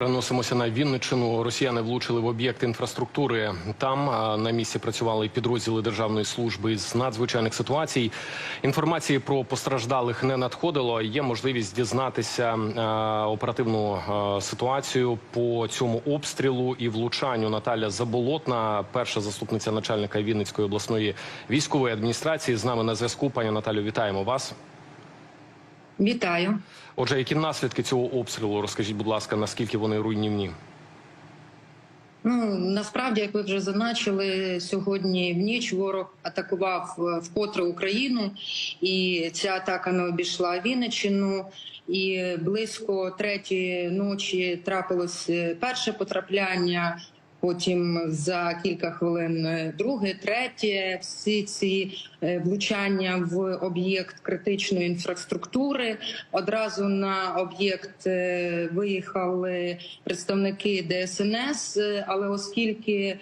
Переносимося на Вінниччину. Росіяни влучили в об'єкт інфраструктури. Там на місці працювали підрозділи Державної служби з надзвичайних ситуацій. Інформації про постраждалих не надходило. Є можливість дізнатися оперативну ситуацію по цьому обстрілу і влучанню. Наталя Заболотна, перша заступниця начальника Вінницької обласної військової адміністрації, з нами на зв'язку. Пані Наталю, вітаємо вас. Вітаю. Отже, які наслідки цього обстрілу? Розкажіть, будь ласка, наскільки вони руйнівні? Ну насправді, як ви вже зазначили, сьогодні в ніч ворог атакував е, вкотре Україну, і ця атака не обійшла Вінниччину. І близько третьої ночі трапилось е, перше потрапляння. Потім за кілька хвилин е, друге, третє. Всі ці е, влучання в об'єкт критичної інфраструктури. Одразу на об'єкт е, виїхали представники ДСНС, але оскільки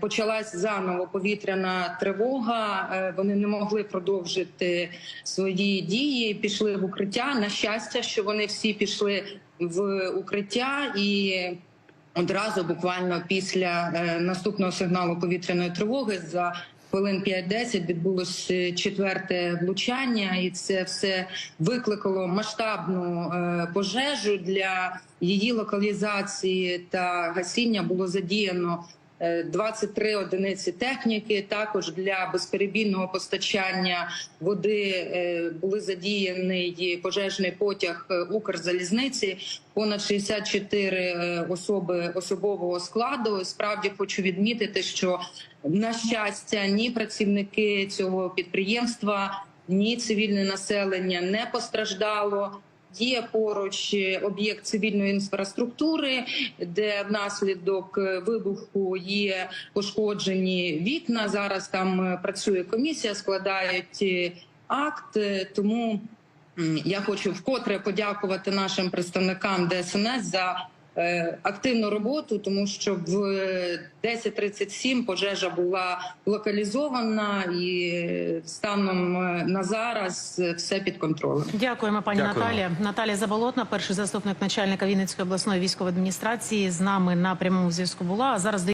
почалась заново повітряна тривога, вони не могли продовжити свої дії. Пішли в укриття. На щастя, що вони всі пішли в укриття і. Одразу буквально після е, наступного сигналу повітряної тривоги за хвилин 5-10 відбулося четверте влучання, і це все викликало масштабну е, пожежу для її локалізації та гасіння було задіяно. Е, 23 одиниці техніки також для безперебійного постачання води е, були задіяний пожежний потяг е, Укрзалізниці. Понад 64 е, особи особового складу. Справді хочу відмітити, що на щастя, ні працівники цього підприємства, ні цивільне населення не постраждало. Є поруч е, об'єкт цивільної інфраструктури, де внаслідок е, вибуху є пошкоджені вікна. Зараз там е, працює комісія, складають акт. Тому я хочу вкотре подякувати нашим представникам ДСНС за активну роботу, тому що в е, 10.37 пожежа була локалізована і е, станом е, на зараз е, все під контролем. Дякуємо, пані Дякуємо. Наталія. Наталія Заболотна, перший заступник начальника Вінницької обласної військової адміністрації, з нами на прямому зв'язку була. А зараз